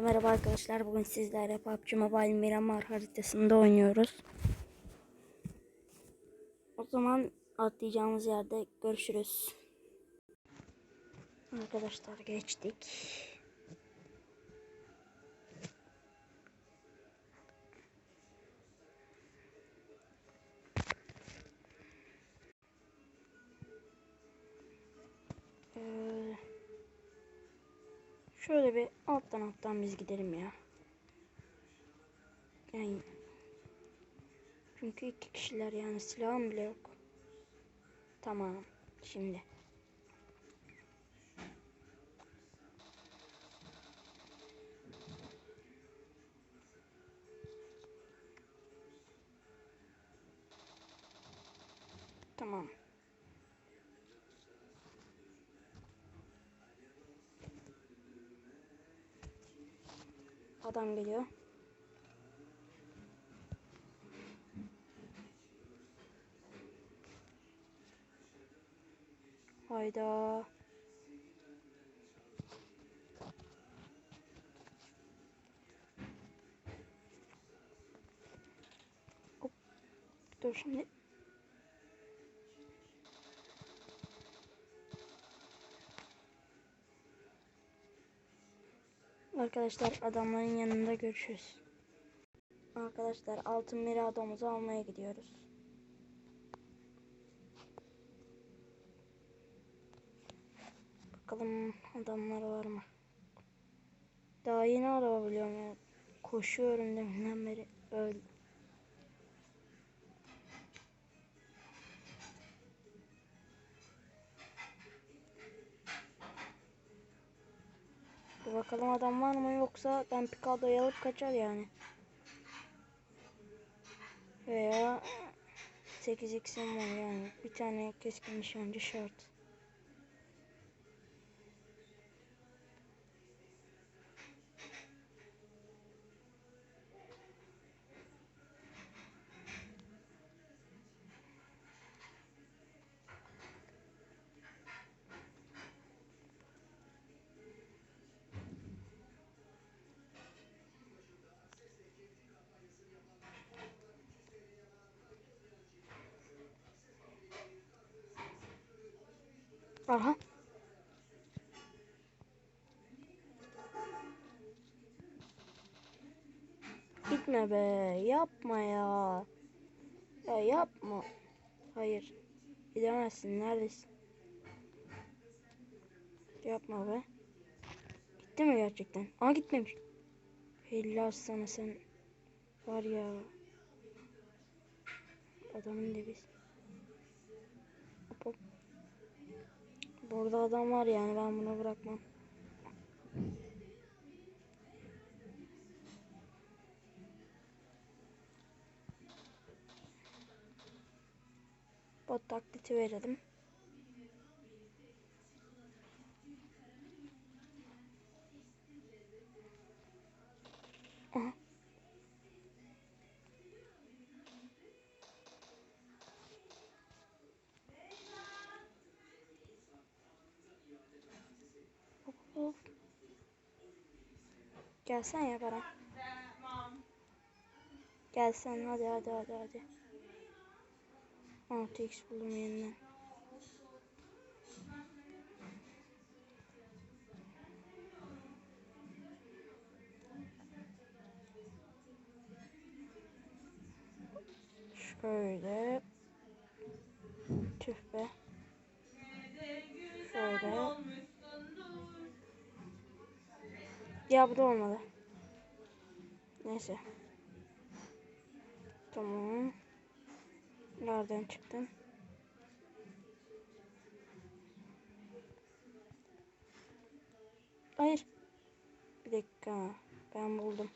Merhaba arkadaşlar. Bugün sizlerle PUBG Mobile Miramar haritasında oynuyoruz. O zaman atlayacağımız yerde görüşürüz. Arkadaşlar geçtik. Ee, Şöyle bir alttan alttan biz gidelim ya. Yani çünkü iki kişiler yani silahım bile yok. Tamam. Şimdi. Adam geliyor. Hayda. Hop. Dur şimdi. Arkadaşlar adamların yanında görüşürüz. Arkadaşlar altın miradomuzu almaya gidiyoruz. Bakalım adamlar var mı? Daha yeni araba biliyorum ya. Koşuyorum deminden beri öldüm. Bakalım adam var mı yoksa ben Picado'yu alıp kaçar yani. Veya 8x'im var yani. Bir tane keskin nişancı şart. Aha. Gitme be. Yapma ya. Ya yapma. Hayır. Gidemezsin. Neredesin? Yapma be. Gitti mi gerçekten? Aa gitmemiş. Helal sana sen. Var ya. Adamın dibiz. Hop hop. Burada adam var yani ben bunu bırakmam. Bot taklidi verelim. Gelsen ya Baran. Gelsen hadi hadi hadi hadi. 6x buldum yeniden. Şöyle. Tüh be. Şöyle. Ya bu da olmadı. Neyse. Tamam. Nereden çıktın? Hayır. Bir dakika. Ben buldum.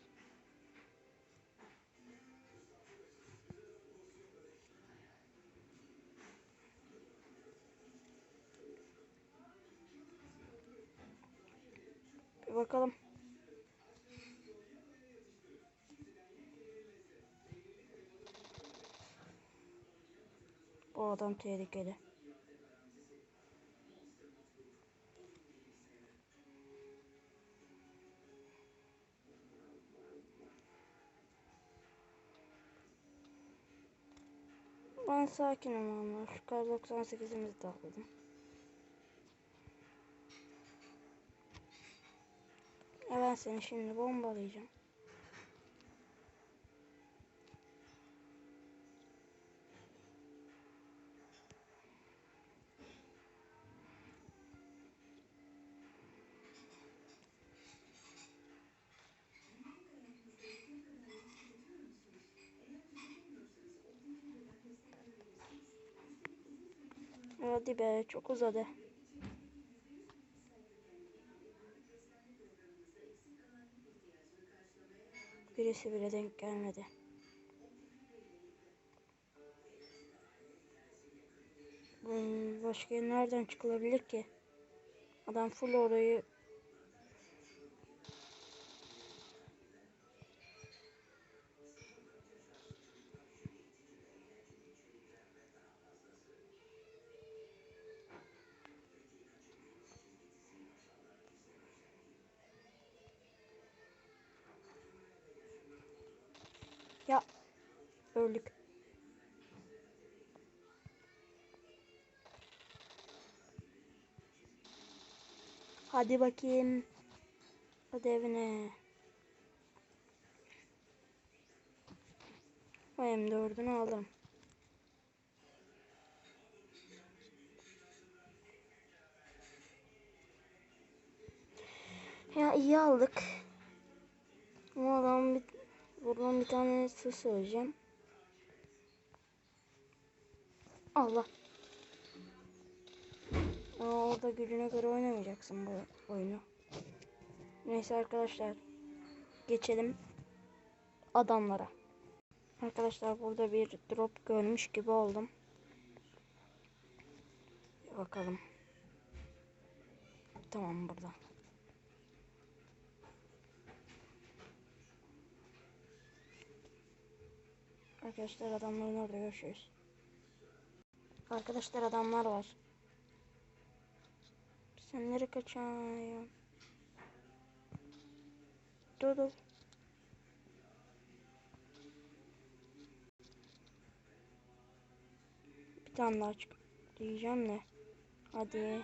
Bir bakalım. adam tehlikeli. Ben sakinim ama şu kar 98'imizi takladım. Ben seni şimdi bombalayacağım. Hadi be çok uzadı. Birisi bile denk gelmedi. Hmm, Başka nereden çıkılabilir ki? Adam full orayı öldük. Hadi bakayım. Hadi evine. O M4'ünü aldım. Ya iyi aldık. Ama adam bir, buradan bir tane su söyleyeceğim. Allah. Aa, orada gücüne göre oynamayacaksın bu oyunu. Neyse arkadaşlar. Geçelim adamlara. Arkadaşlar burada bir drop görmüş gibi oldum. Bakalım. Tamam burada. Arkadaşlar adamların orada görüşürüz. Arkadaşlar adamlar var. Sen nereye kaçıyorsun? Dur dur. Bir tane daha çık diyeceğim de. Hadi.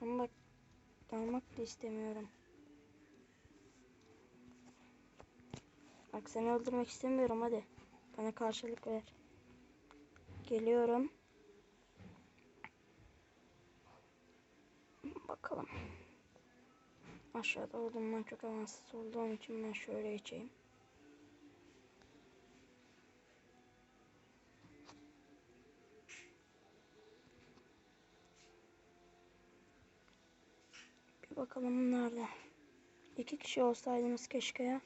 Ama bak dalmak da istemiyorum. Bak seni öldürmek istemiyorum hadi. Bana karşılık ver. Geliyorum. Bakalım. Aşağıda olduğumdan çok avansız olduğum için ben şöyle geçeyim. Bir bakalım nerede. İki kişi olsaydınız keşke ya.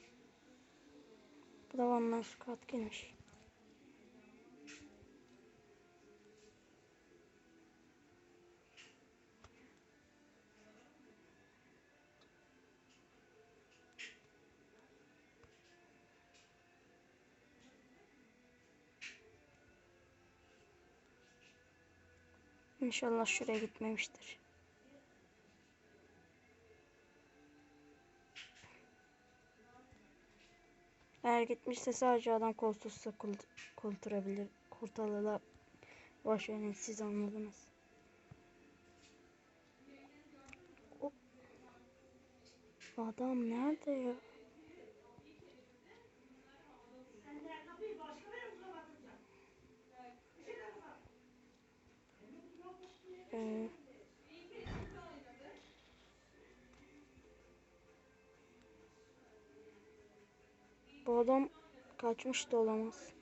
Bu da Van Man İnşallah şuraya gitmemiştir. Eğer gitmişse sadece adam kolsuzsa kurt kurtarabilir. Kurtarıla boş verin siz anladınız. O adam nerede ya? Adam kaçmış da olamaz.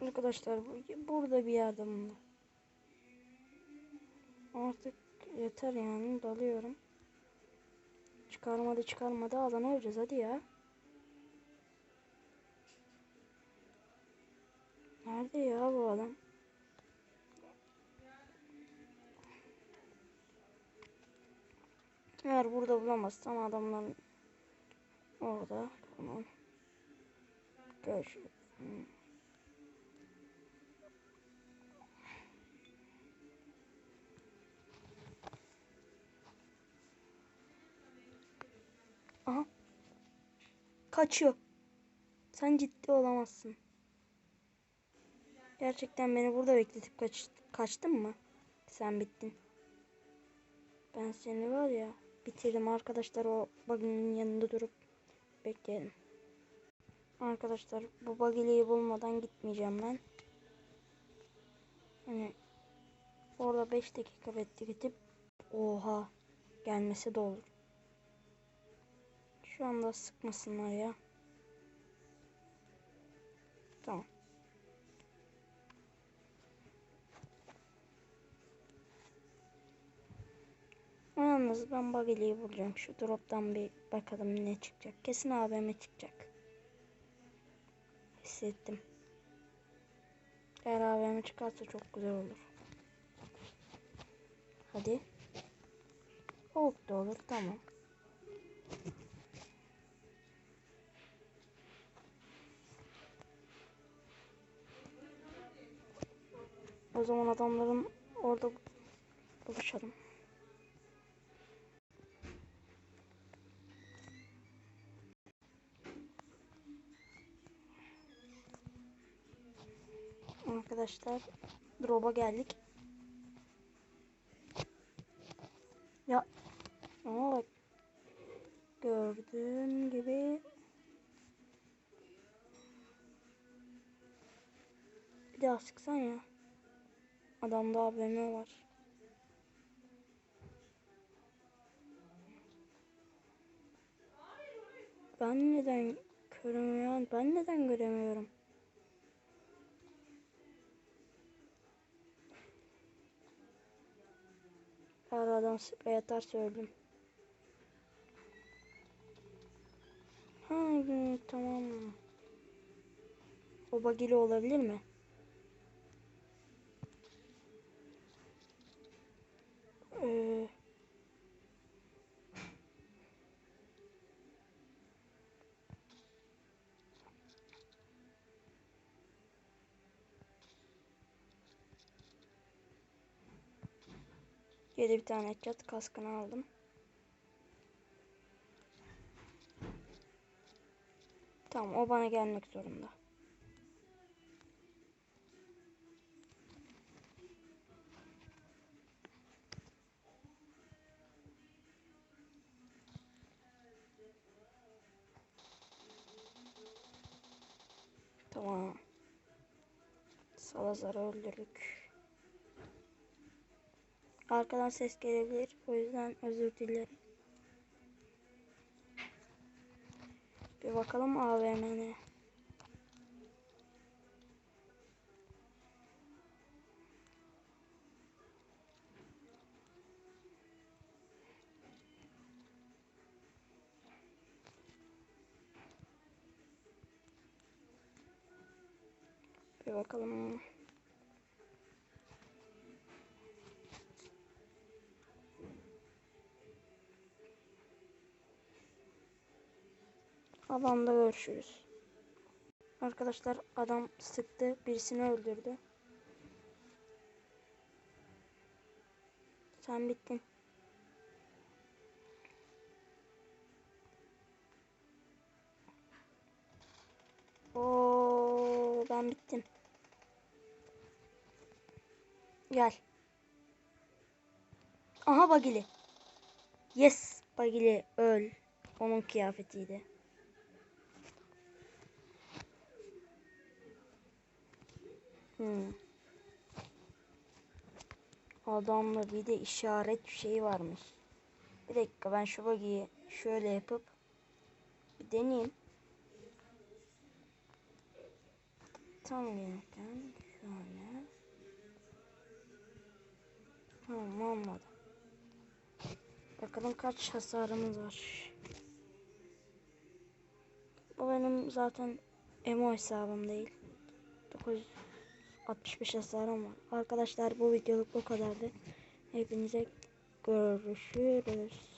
Arkadaşlar bu- burada bir yerde bunlar. Artık yeter yani dalıyorum. Çıkarmadı çıkarmadı alana öleceğiz hadi ya. Nerede ya bu adam? Eğer burada bulamazsam adamların orada. Tamam. Görüşürüz. Aha. Kaçıyor. Sen ciddi olamazsın. Gerçekten beni burada bekletip kaç, kaçtın mı? Sen bittin. Ben seni var ya bitirdim arkadaşlar o bug'ın yanında durup bekleyelim. Arkadaşlar bu bug'iliyi bulmadan gitmeyeceğim ben. Hani orada 5 dakika bekletip oha gelmesi de olur. Şu anda sıkmasınlar ya. Tamam. Yalnız ben Bagili'yi bulacağım. Şu drop'tan bir bakalım ne çıkacak. Kesin AVM çıkacak. Hissettim. Eğer AVM çıkarsa çok güzel olur. Hadi. Hulk da olur. Tamam. O zaman adamların orada buluşalım. Arkadaşlar drop'a geldik. Ya ama gördüğün gibi bir daha sıksan ya. Adamda AVM var. Ben neden göremiyorum? Ben neden göremiyorum? Eğer adam sprey atarsa öldüm. Ha tamam. O bagili olabilir mi? Ee, Yedi bir tane headshot kaskını aldım. Tamam o bana gelmek zorunda. Salazar'ı öldürdük. Arkadan ses gelebilir. O yüzden özür dilerim. Bir bakalım AVM'ne. Bir bakalım. Alanda görüşürüz. Arkadaşlar adam sıktı. Birisini öldürdü. Sen bittin. Oo, ben bittim. Gel. Aha Bagili. Yes, Bagili öl. Onun kıyafetiydi. Hmm. Adamda bir de işaret şey varmış. Bir dakika ben şu bagiyi şöyle yapıp bir deneyeyim. Tam yerden şöyle. Tamam olmadı. Bakalım kaç hasarımız var. Bu benim zaten emo hesabım değil. 965 hasarım var. Arkadaşlar bu videoluk bu kadardı. Hepinize görüşürüz.